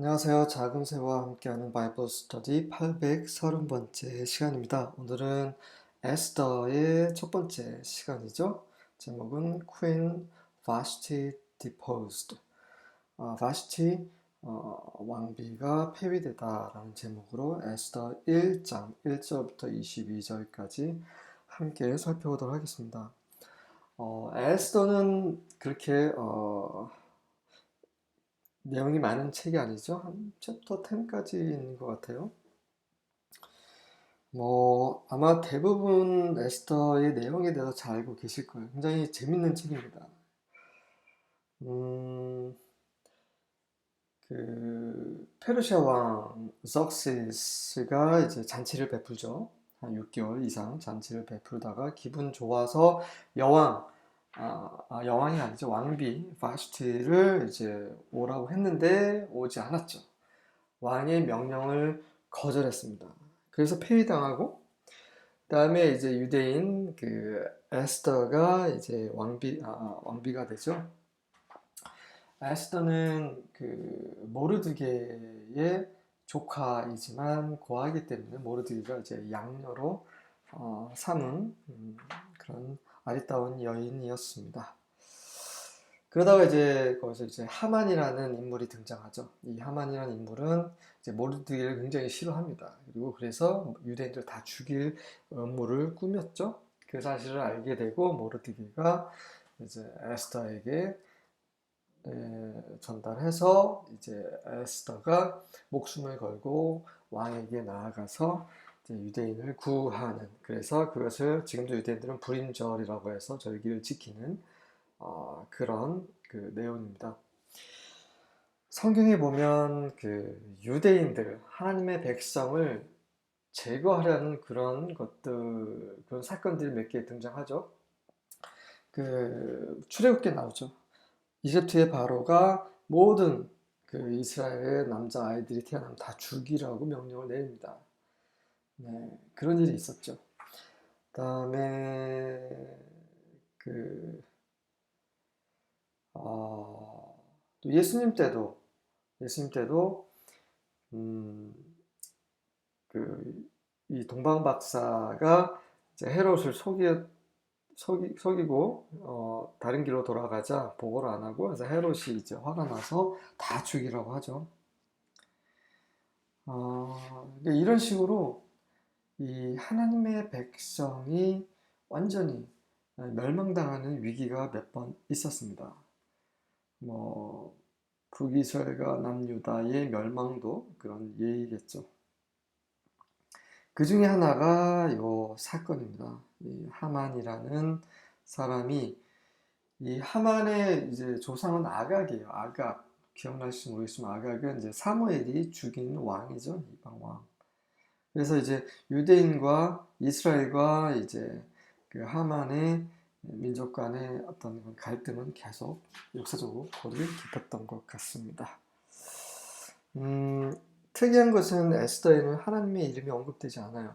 안녕하세요. 작은 새와 함께하는 바이블 스터디 830번째 시간입니다. 오늘은 에스더의 첫 번째 시간이죠. 제목은 Queen Vashti Deposed. 어, 바시티 어, 왕비가 폐위되다라는 제목으로 에스더 1장 1절부터 22절까지 함께 살펴보도록 하겠습니다. 어, 에스더는 그렇게 어, 내용이 많은 책이 아니죠. 한 챕터 10까지 있는 것 같아요. 뭐, 아마 대부분 에스더의 내용에 대해서 잘 알고 계실 거예요. 굉장히 재밌는 책입니다. 음, 그, 페르시아 왕 석시스가 이제 잔치를 베풀죠. 한 6개월 이상 잔치를 베풀다가 기분 좋아서 여왕, 아, 아, 여왕이 아니죠. 왕비 바슈티를 이제 오라고 했는데 오지 않았죠. 왕의 명령을 거절했습니다. 그래서 폐위당하고 그다음에 이제 유대인 그 에스더가 이제 왕비 아, 왕비가 되죠. 에스더는 그 모르드게의 조카이지만 고아이기 때문에 모르드게가 이제 양녀로 어, 삼은 음, 그런 아리따운 여인이었습니다. 그러다가 이제 거기서 이제 하만이라는 인물이 등장하죠. 이 하만이라는 인물은 이제 모르드게를 굉장히 싫어합니다. 그리고 그래서 유대인들 다 죽일 음모를 꾸몄죠. 그 사실을 알게 되고 모르드게가 이제 에스더에게 전달해서 이제 에스더가 목숨을 걸고 왕에게 나아가서 유대인을 구하는 그래서 그것을 지금도 유대인들은 불임절이라고 해서 절기를 지키는 어, 그런 그 내용입니다. 성경에 보면 그 유대인들 하나님의 백성을 제거하려는 그런 것들 그런 사건들이 몇 개 등장하죠. 그 출애굽기에 나오죠. 이집트의 바로가 모든 그 이스라엘의 남자 아이들이 태어나면 다 죽이라고 명령을 내립니다. 네, 그런 일이 있었죠. 그다음에 그 어, 또 예수님 때도 예수님 때도 음, 그 이 동방 박사가 헤롯을 속이 속이, 속이고 어, 다른 길로 돌아가자 보고를 안 하고 그래서 헤롯이 이제 화가 나서 다 죽이라고 하죠. 어, 이런 식으로 이 하나님의 백성이 완전히 멸망당하는 위기가 몇 번 있었습니다. 뭐 북이스라엘과 남유다의 멸망도 그런 예이겠죠. 그 중에 하나가 요 사건입니다. 이 하만이라는 사람이 이 하만의 이제 조상은 아각이에요. 아각 기억나실지 모르겠지만 아각은 이제 사무엘이 죽인 왕이죠. 이방 왕. 그래서 이제 유대인과 이스라엘과 이제 그 하만의 민족 간의 어떤 갈등은 계속 역사적으로 거리를 깊었던 것 같습니다. 음, 특이한 것은 에스더에는 하나님의 이름이 언급되지 않아요.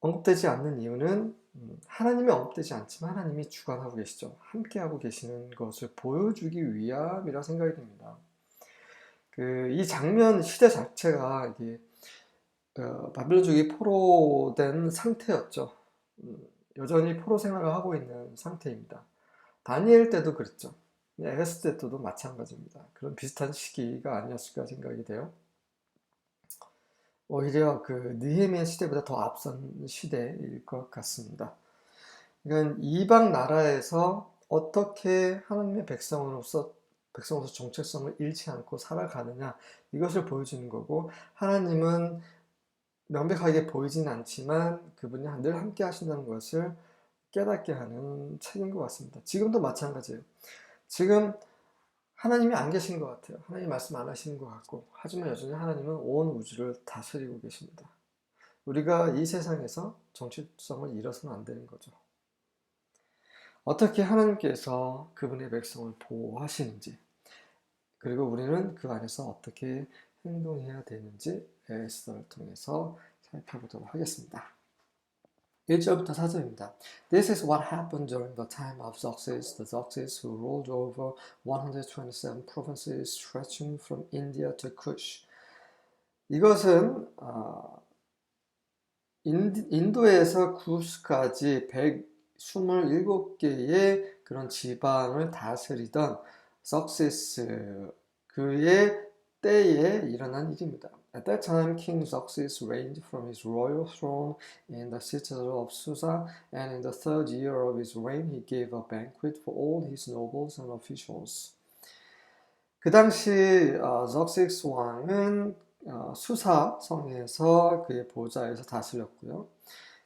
언급되지 않는 이유는 음, 하나님이 언급되지 않지만 하나님이 주관하고 계시죠. 함께하고 계시는 것을 보여주기 위함이라 생각이 듭니다. 그 이 장면 시대 자체가 이게 어, 바빌론족이 포로된 상태였죠. 음, 여전히 포로 생활을 하고 있는 상태입니다. 다니엘 때도 그랬죠. 에스테 때도 마찬가지입니다. 그런 비슷한 시기가 아니었을까 생각이 돼요. 오히려 그 느헤미야 시대보다 더 앞선 시대일 것 같습니다. 그러니까 이방 나라에서 어떻게 하나님의 백성으로서 백성으로서 정체성을 잃지 않고 살아가느냐 이것을 보여주는 거고 하나님은 명백하게 보이진 않지만 그분이 늘 함께 하신다는 것을 깨닫게 하는 책인 것 같습니다. 지금도 마찬가지예요. 지금 하나님이 안 계신 것 같아요. 하나님 말씀 안 하시는 것 같고 하지만 여전히 하나님은 온 우주를 다스리고 계십니다. 우리가 이 세상에서 정체성을 잃어서는 안 되는 거죠. 어떻게 하나님께서 그분의 백성을 보호하시는지 그리고 우리는 그 안에서 어떻게 행동해야 되는지 에스더를 통해서 살펴보도록 하겠습니다. 1절부터 4절입니다. This is what happened during the time of Xerxes, the Xerxes who ruled over 127 provinces stretching from India to Kush. 이것은 어, 인, 인도에서 구스까지 127개의 그런 지방을 다스리던 석세스 그의 때에 일어난 일입니다. At that time, King Xerxes reigned from his royal throne in the citadel of Susa, and in the third year of his reign, he gave a banquet for all his nobles and officials. 그 당시 어, Xerxes 왕은 어, 수사 성에서 그의 보좌에서 다스렸고요.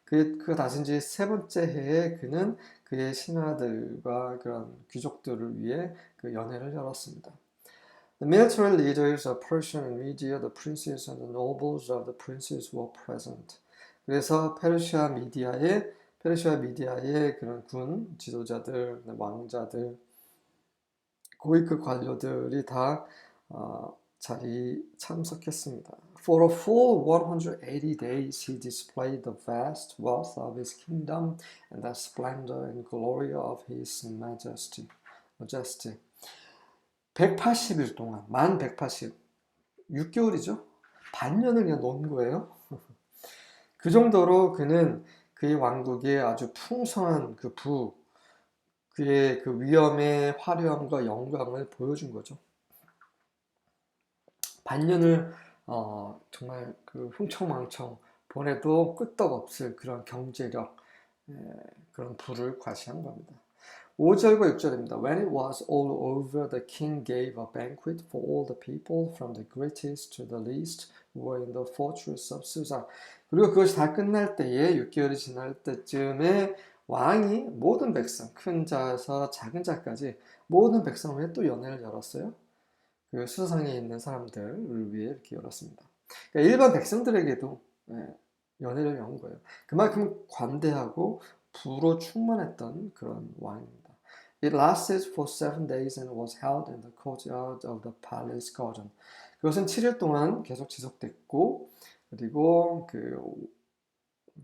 그, 그 다신 지세 번째 해에 그는 그의 신하들과 그런 귀족들을 위해 그 연회를 열었습니다. The military leaders of Persian and Media, the princes and the nobles of the princes were present. 그래서 페르시아 미디아의 페르시아 미디아의 그런 군 지도자들, 왕자들, 고위급 관료들이 다 어, 자리 참석했습니다. For a full 180 days he displayed the vast wealth of his kingdom and the splendor and glory of his majesty. majesty. 180일 동안, 만 180, 6개월이죠? 반년을 그냥 논 거예요. 그 정도로 그는 그의 왕국의 아주 풍성한 그 부, 그의 그 위엄의 화려함과 영광을 보여준 거죠. 반년을 어, 정말 그 흥청망청 보내도 끄떡없을 그런 경제력, 에, 그런 부를 과시한 겁니다. 5절과 6절입니다. When it was all over, the king gave a banquet for all the people, from the greatest to the least, who were in the fortress of Susa. 그리고 그것이 다 끝날 때에 6개월이 지날 때쯤에 왕이 모든 백성, 큰 자에서 작은 자까지 모든 위해 또 연회를 열었어요. 그 수사상에 있는 사람들을 위해 이렇게 열었습니다. 그러니까 일반 백성들에게도 예, 연회를 연 거예요. 그만큼 관대하고 부로 충만했던 그런 왕입니다. It lasted for seven days and was held in the courtyard of the palace garden. 그것은 7일 동안 계속 지속됐고 그리고 그,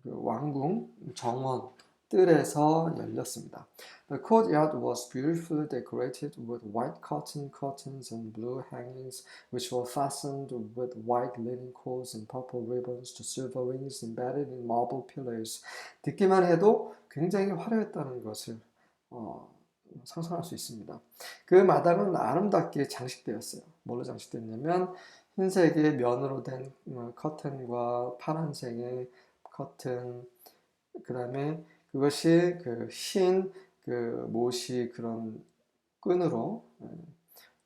그 왕궁 정원 뜰에서 열렸습니다. The courtyard was beautifully decorated with white cotton curtains and blue hangings, which were fastened with white linen cords and purple ribbons to silver rings embedded in marble pillars. 듣기만 해도 굉장히 화려했다는 것을 어, 상상할 수 있습니다. 그 마당은 아름답게 장식되었어요. 뭘로 장식됐냐면 흰색의 면으로 된 어, 커튼과 파란색의 커튼, 그 다음에 그것이 그흰그 못이 그런 끈으로 예,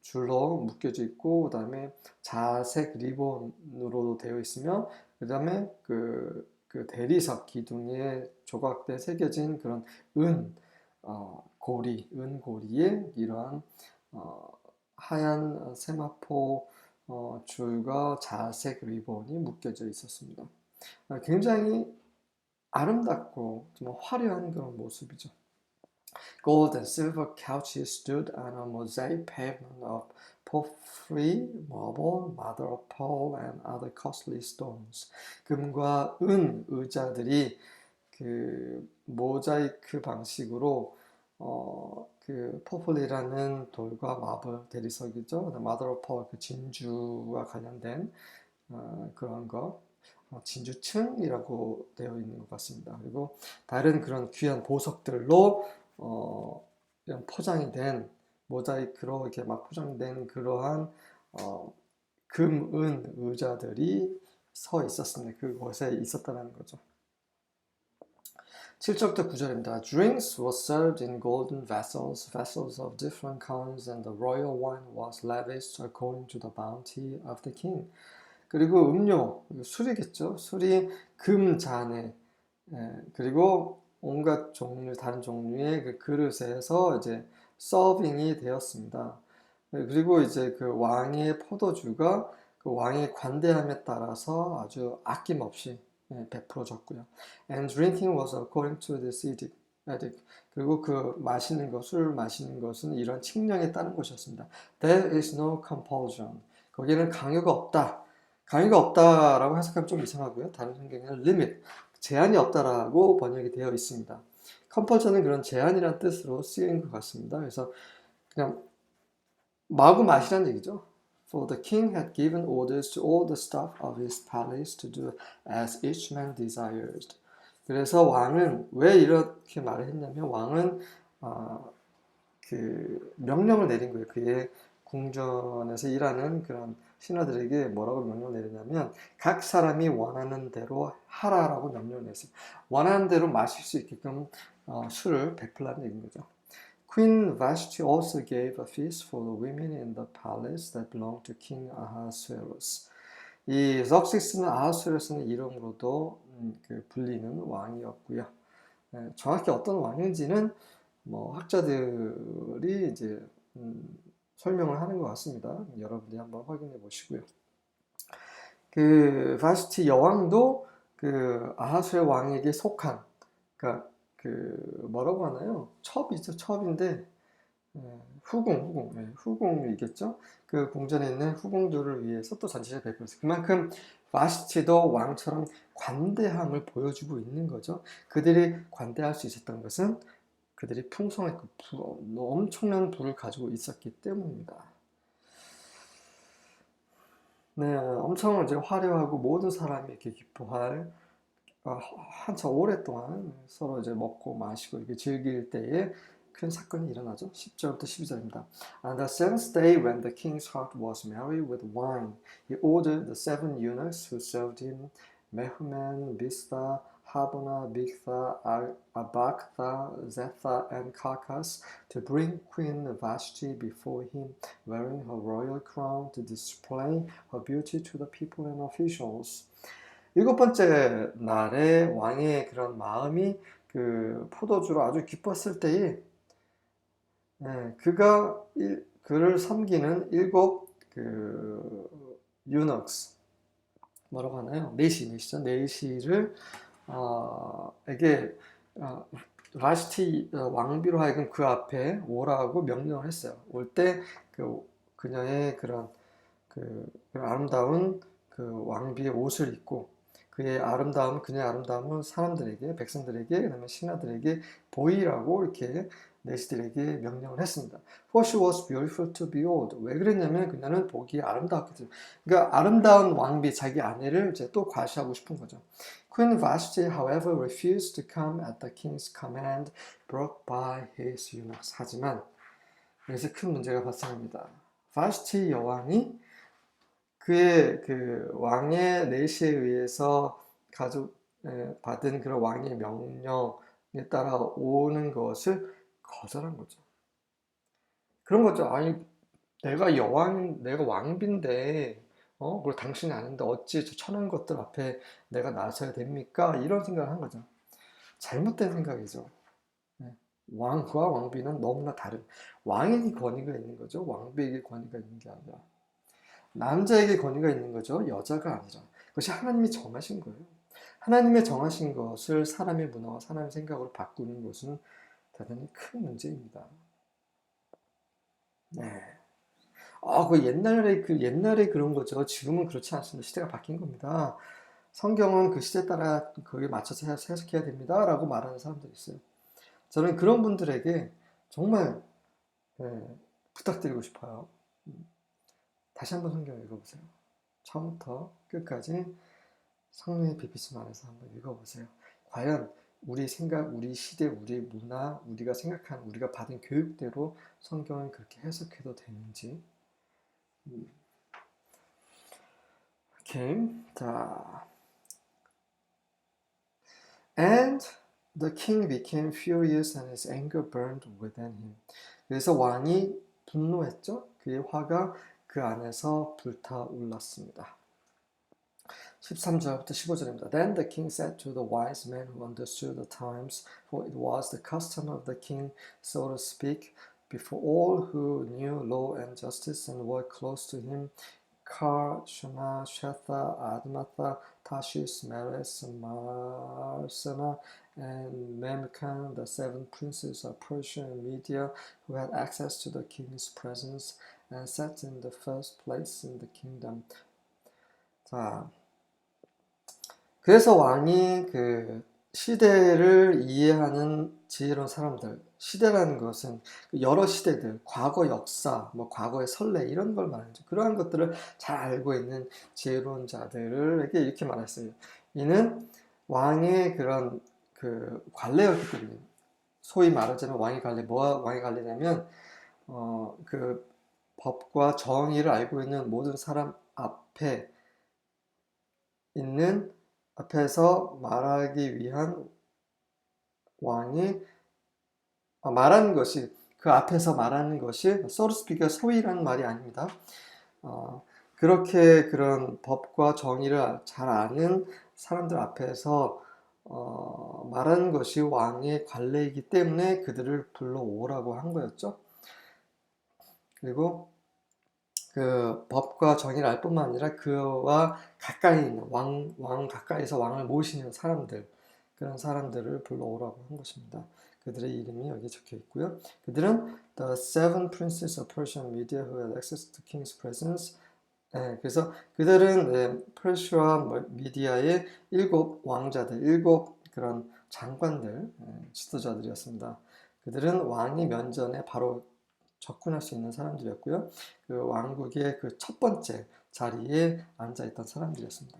줄로 묶여져 있고 그 다음에 자색 리본으로 되어 있으며 그 다음에 그, 그 대리석 기둥에 조각돼 새겨진 그런 은 어, 고리, 은 고리에 이러한 어, 하얀 세마포 어, 줄과 자색 리본이 묶여져 있었습니다. 어, 굉장히 아름답고 정말 화려한 그런 모습이죠. Gold and silver couches stood on a mosaic pavement of porphyry, marble, mother of pearl, and other costly stones. 금과 은 의자들이 그 모자이크 방식으로 어, 그 포플리라는 돌과 마블 대리석이죠. pearl 그 진주와 관련된 어, 그런 것. 어, 진주층이라고 되어 있는 것 같습니다. 그리고 다른 그런 귀한 보석들로 어, 이런 포장이 된 모자이크로 이렇게 막 포장된 그러한 어, 금, 은 의자들이 서 있었습니다. 그곳에 있었다는 거죠. 7절부터 9절입니다. Drinks were served in golden vessels, vessels of different kinds, and the royal wine was lavished according to the bounty of the king. 그리고 음료, 술이겠죠. 술이 금 잔에, 예, 그리고 온갖 종류, 다른 종류의 그 그릇에서 이제 서빙이 되었습니다. 예, 그리고 이제 그 왕의 포도주가 그 왕의 관대함에 따라서 아주 아낌없이 예, 베풀어졌고요. And drinking was according to this edict. 그리고 그 마시는 것, 술 마시는 것은 이런 칙령에 따른 것이었습니다. There is no compulsion. 거기에는 강요가 없다. 강요가 없다라고 해석하면 좀 이상하고요. 다른 성경에는 limit, 제한이 없다라고 번역이 되어 있습니다. 컴펄션은 그런 제한이란 뜻으로 쓰인 것 같습니다. 그래서 그냥 마구 마시라는 얘기죠. For the king had given orders to all the staff of his palace to do as each man desired. 그래서 왕은 왜 이렇게 말을 했냐면 왕은 어, 그 명령을 내린 거예요. 그의 궁전에서 일하는 그런 신하들에게 뭐라고 명령을 내리냐면 각 사람이 원하는 대로 하라라고 명령을 냈어요. 원하는 대로 마실 수 있게끔 어, 술을 베풀라는 얘기인 거죠. Queen Vashti also gave a feast for the women in the palace that belonged to King Ahasuerus. 이 석시스는 아하수에르스는 이름으로도 음, 그 불리는 왕이었고요. 예, 정확히 어떤 왕인지는 뭐 학자들이 이제 음, 설명을 하는 것 같습니다. 여러분들이 한번 확인해 보시고요. 그 바스티 여왕도 그 아하수의 왕에게 속한 그러니까 그 뭐라고 하나요? 첩이죠, 첩인데 예, 후궁, 후궁, 예, 후궁이겠죠. 그 궁전에 있는 후궁들을 위해서 또 잔치를 베풀었어요. 그만큼 바스티도 왕처럼 관대함을 보여주고 있는 거죠. 그들이 관대할 수 있었던 것은 그들이 풍성했고 부, 엄청난 부를 가지고 있었기 때문입니다. 네, 엄청 이제 화려하고 모든 사람이 이렇게 기뻐할 어, 한참 오랫동안 서로 이제 먹고 마시고 이렇게 즐길 때에 큰 사건이 일어나죠. 10절부터 12절입니다. On the seventh day, when the king's heart was merry with wine, he ordered the seven eunuchs who served him, Mehuman, Biztha, Habona, Bigtha, Abagtha, Zetha, and Carcass, to bring Queen Vashti before him, wearing her royal crown to display her beauty to the people and officials. 일곱 번째 날에 왕의 그런 마음이 그 포도주로 아주 기뻤을 때에 네, 그가 일, 그를 섬기는 일곱 그 유넉스 뭐라고 하나요? 네시 네시죠 네시를 어, 에게 어, 라시티 어, 왕비로 하여금 그 앞에 오라고 명령을 했어요. 올 때 그 그녀의 그런 그, 그 아름다운 그 왕비의 옷을 입고 그의 아름다움, 그녀의 아름다움은 사람들에게, 백성들에게, 그다음에 신하들에게 보이라고 이렇게 내시들에게 명령을 했습니다. For she was beautiful to behold. 왜 그랬냐면 그녀는 보기에 아름다웠거든요. 그러니까 아름다운 왕비, 자기 아내를 이제 또 과시하고 싶은 거죠. Queen Vashti, however, refused to come at the king's command brought by his eunuchs. 하지만 여기서 큰 문제가 발생합니다. 바스티 여왕이 그의 그 왕의 내시에 의해서 가져 받은 그런 왕의 명령에 따라 오는 것을 거절한 거죠. 그런 거죠. 아니 내가 여왕, 내가 왕비인데 어? 그걸 당신이 아는데 어찌 저 천한 것들 앞에 내가 나서야 됩니까? 이런 생각을 한 거죠. 잘못된 생각이죠. 네. 왕과 왕비는 너무나 다른 왕에게 권위가 있는 거죠. 왕비에게 권위가 있는 게 아니라 남자에게 권위가 있는 거죠. 여자가 아니라. 그것이 하나님이 정하신 거예요. 하나님의 정하신 것을 사람의 문화와 사람의 생각으로 바꾸는 것은 대단히 큰 문제입니다. 네. 아, 그 옛날에 그 옛날에 그런 거죠. 지금은 그렇지 않습니다. 시대가 바뀐 겁니다. 성경은 그 시대에 따라 거기에 맞춰서 해석해야 됩니다 라고 말하는 사람들이 있어요. 저는 그런 분들에게 정말 네, 부탁드리고 싶어요. 다시 한번 성경 읽어보세요. 처음부터 끝까지 성령의 비비심 안에서 한번 읽어보세요. 과연 우리 생각, 우리 시대, 우리 문화, 우리가 생각한, 우리가 받은 교육대로 성경을 그렇게 해석해도 되는지. 음. 오케이. 자. And the king became furious and his anger burned within him. 그래서 왕이 분노했죠. 그의 화가 그 안에서 불타올랐습니다. 13절부터 15절입니다. Then the king said to the wise men who understood the times, for it was the custom of the king, so to speak, before all who knew law and justice and were close to him, Kar, Shema, Shetha, Admatha, Tashish, Meres, Marsana, and Memkan, the seven princes of Persia and Media, who had access to the king's presence, and sat in the first place in the kingdom. 자, 그래서 왕이 그 시대를 이해하는 지혜로운 사람들, 시대라는 것은 그 여러 시대들, 과거 역사, 뭐 과거의 선례 이런 걸 말하죠. 그러한 것들을 잘 알고 있는 지혜로운 자들에게 이렇게 말했어요. 이는 왕의 그런 그 관례였기 때문에 소위 말하자면 왕의 관례, 뭐가 왕의 관례냐면 어, 그 법과 정의를 알고 있는 모든 사람 앞에 있는 앞에서 말하기 위한 왕이 아, 말하는 것이 그 앞에서 말하는 것이 speak 소위라는 말이 아닙니다. 어, 그렇게 그런 법과 정의를 잘 아는 사람들 앞에서 어, 말하는 것이 왕의 관례이기 때문에 그들을 불러오라고 한 거였죠. 그리고 그 법과 정의를 알 뿐만 아니라 그와 가까이 있는 왕, 왕 가까이서 왕을 모시는 사람들, 그런 사람들을 불러오라고 한 것입니다. 그들의 이름이 여기 적혀 있고요. 그들은 the seven princes of Persian media who had access to king's presence. 네, 그래서 그들은 네, 퍼시아 미디아의 일곱 왕자들, 일곱 그런 장관들, 네, 지도자들이었습니다. 그들은 왕이 면전에 바로 접근할 수 있는 사람들이었고요. 그 왕국의 그 첫 번째 자리에 앉아 있던 사람들이었습니다.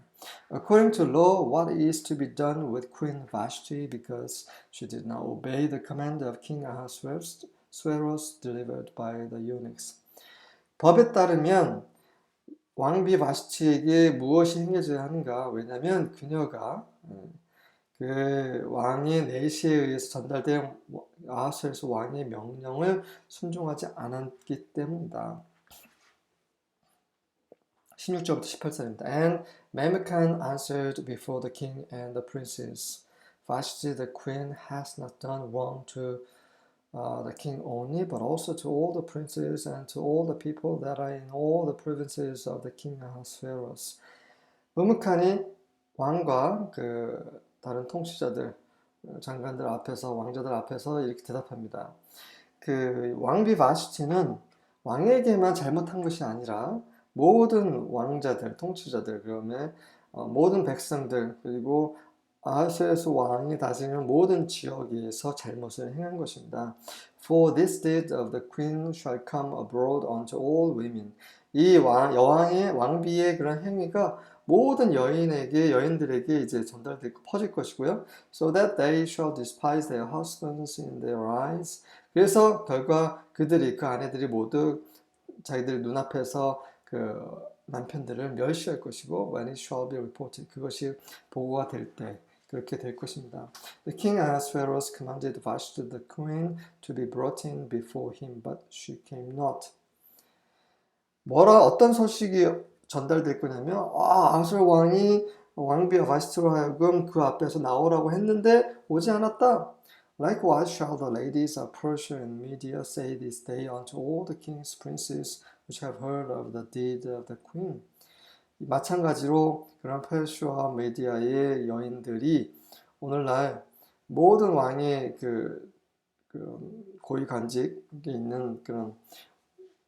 According to law, what is to be done with Queen Vashti because she did not obey the command of King Ahasuerus delivered by the eunuchs? 법에 따르면 왕비 바시티에게 무엇이 행해져야 하는가? 왜냐하면 그녀가 그 왕의 내시에 의해서 전달된 아하수에서 왕의 명령을 순종하지 않았기 때문이다. 16절부터 18절입니다. And Memucan answered before the king and the princes, Vashti the queen has not done wrong to uh, the king only, but also to all the princes and to all the people that are in all the provinces of the king Ahasuerus. 음흑한이 왕과 그 다른 통치자들, 장관들 앞에서 왕자들 앞에서 이렇게 대답합니다. 그 왕비 바슈티는 왕에게만 잘못한 것이 아니라 모든 왕자들, 통치자들, 그러면 어, 모든 백성들 그리고 아하수에서 왕이 다스리는 모든 지역에서 잘못을 행한 것입니다. For this deed of the queen shall come abroad unto all women. 이 왕, 여왕의 왕비의 그런 행위가 모든 여인에게 여인들에게 이제 전달되고 퍼질 것이고요. So that they shall despise their husbands in their eyes. 그래서 결과 그들이 그 아내들이 모두 자기들 눈앞에서 그 남편들을 멸시할 것이고 when it shall be reported 그것이 보고가 될 때 그렇게 될 것입니다. The king Ahasuerus commanded Vashti the queen to be brought in before him, but she came not. 뭐라 어떤 소식이 전달될 거냐면 아 아술 왕이 왕비와 바시트로 하여금 그 앞에서 나오라고 했는데 오지 않았다. Likewise shall the ladies of Persia and Media say this day unto all the king's princes which have heard of the deed of the queen. 마찬가지로 그런 페르시아 메디아의 여인들이 오늘날 모든 왕의 그, 그 고위 간직에 있는 그런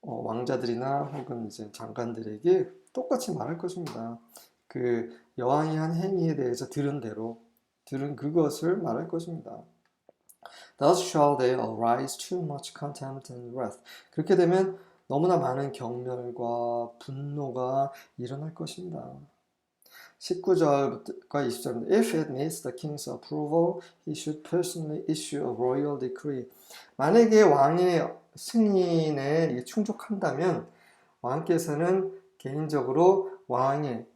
어, 왕자들이나 혹은 이제 장관들에게 똑같이 말할 것입니다. 그 여왕이 한 행위에 대해서 들은 대로 들은 그것을 말할 것입니다. Thus shall they arise too much contempt and wrath. 그렇게 되면 너무나 많은 경멸과 분노가 일어날 것입니다. 19절과 20절입니다. If it needs the king's approval, he should personally issue a royal decree. 만약에 왕의 승인에 충족한다면 왕께서는 개인적으로 왕의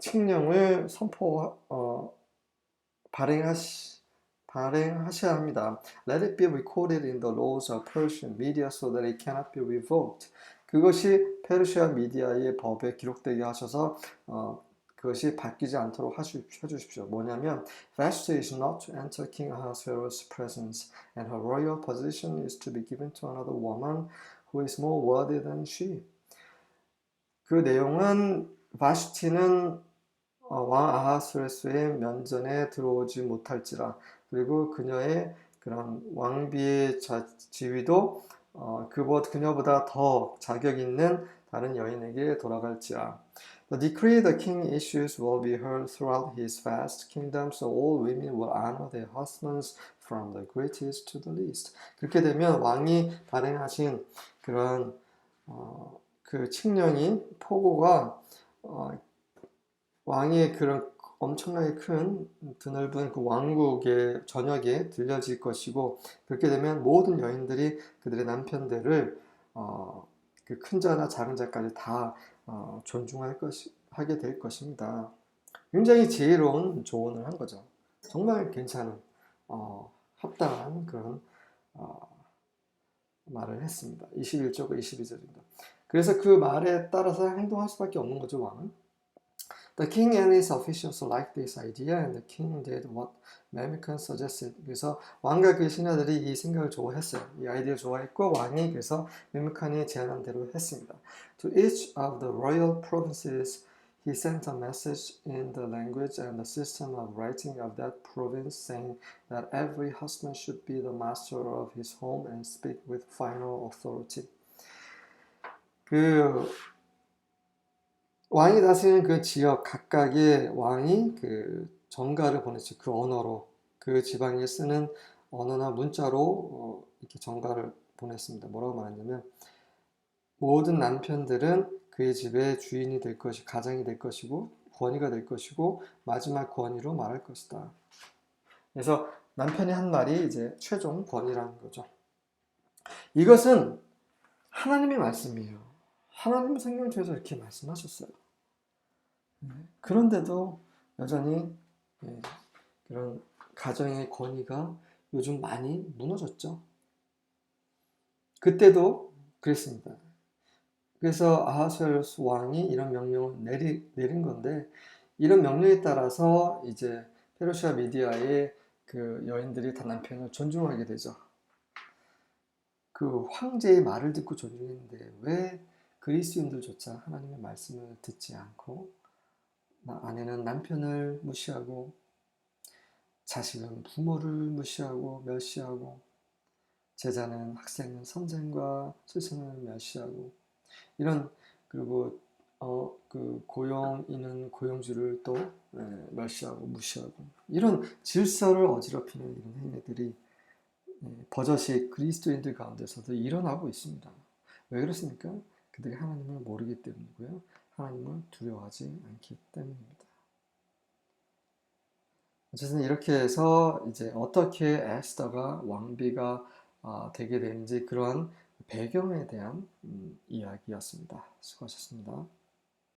칙령을 선포 어, 발행하시 발행하셔야 합니다. Let it be recorded in the laws of Persian media so that it cannot be revoked. 그것이 페르시아 미디어의 법에 기록되게 하셔서 어, 그것이 바뀌지 않도록 해주십시오. 뭐냐면 Vashti is not to enter King Ahasuerus' presence and her royal position is to be given to another woman who is more worthy than she. 그 내용은 바슈티는 어, 왕 아하스레스의 면전에 들어오지 못할지라 그리고 그녀의 그런 왕비의 지위도 어, 그보다 그녀보다 더 자격 있는 다른 여인에게 돌아갈지라 The decree the king issues will be heard throughout his vast kingdom, so all women will honor their husbands from the greatest to the least. 그렇게 되면 왕이 발행하신 그런 어, 그 칙령이 포고가 어, 왕의 그런 엄청나게 큰 드넓은 그 왕국의 전역에 들려질 것이고 그렇게 되면 모든 여인들이 그들의 남편들을 어, 그 큰 자나 작은 자까지 다 어, 존중할 것이 하게 될 것입니다. 굉장히 지혜로운 조언을 한 거죠. 정말 괜찮은 어, 합당한 그런 어, 말을 했습니다. 21절과 22절입니다. 그래서 그 말에 따라서 행동할 수밖에 없는 거죠, 왕은. The king and his officials liked this idea, and the king did what Memucan suggested. 그래서 왕과 그 신하들이 이 생각을 좋아했어요. 이 아이디어 좋아했고 왕이 그래서 메무칸이 제안한 대로 했습니다. To each of the royal provinces, he sent a message in the language and the system of writing of that province, saying that every husband should be the master of his home and speak with final authority. 그 왕이 다스리는 그 지역 각각의 왕이 그 정가를 보냈죠. 그 언어로 그 지방에 쓰는 언어나 문자로 어, 이렇게 정가를 보냈습니다. 뭐라고 말했냐면 모든 남편들은 그의 집의 주인이 될 것이 가장이 될 것이고 권위가 될 것이고 마지막 권위로 말할 것이다. 그래서 남편이 한 말이 이제 최종 권위라는 거죠. 이것은 하나님의 말씀이에요. 하나님 성경에서 이렇게 말씀하셨어요. 네. 그런데도 여전히 예, 그런 가정의 권위가 요즘 많이 무너졌죠. 그때도 그랬습니다. 그래서 아하수에로스 왕이 이런 명령을 내리, 내린 건데 이런 명령에 따라서 이제 페르시아 미디어의 그 여인들이 다 남편을 존중하게 되죠. 그 황제의 말을 듣고 존중했는데 왜 그리스인들조차 하나님의 말씀을 듣지 않고 아내는 남편을 무시하고 자식은 부모를 무시하고 멸시하고 제자는 학생은 선생과 스승을 멸시하고 이런 그리고 어 그 고용인은 고용주를 또 예, 멸시하고 무시하고 이런 질서를 어지럽히는 이런 행위들이 예, 버젓이 그리스도인들 가운데서도 일어나고 있습니다. 왜 그렇습니까? 그들이 하나님을 모르기 때문이고요. 하나님을 두려워하지 않기 때문입니다. 어쨌든 이렇게 해서 이제 어떻게 에스더가 왕비가 아, 되게 되는지 그러한 배경에 대한 음, 이야기였습니다. 수고하셨습니다.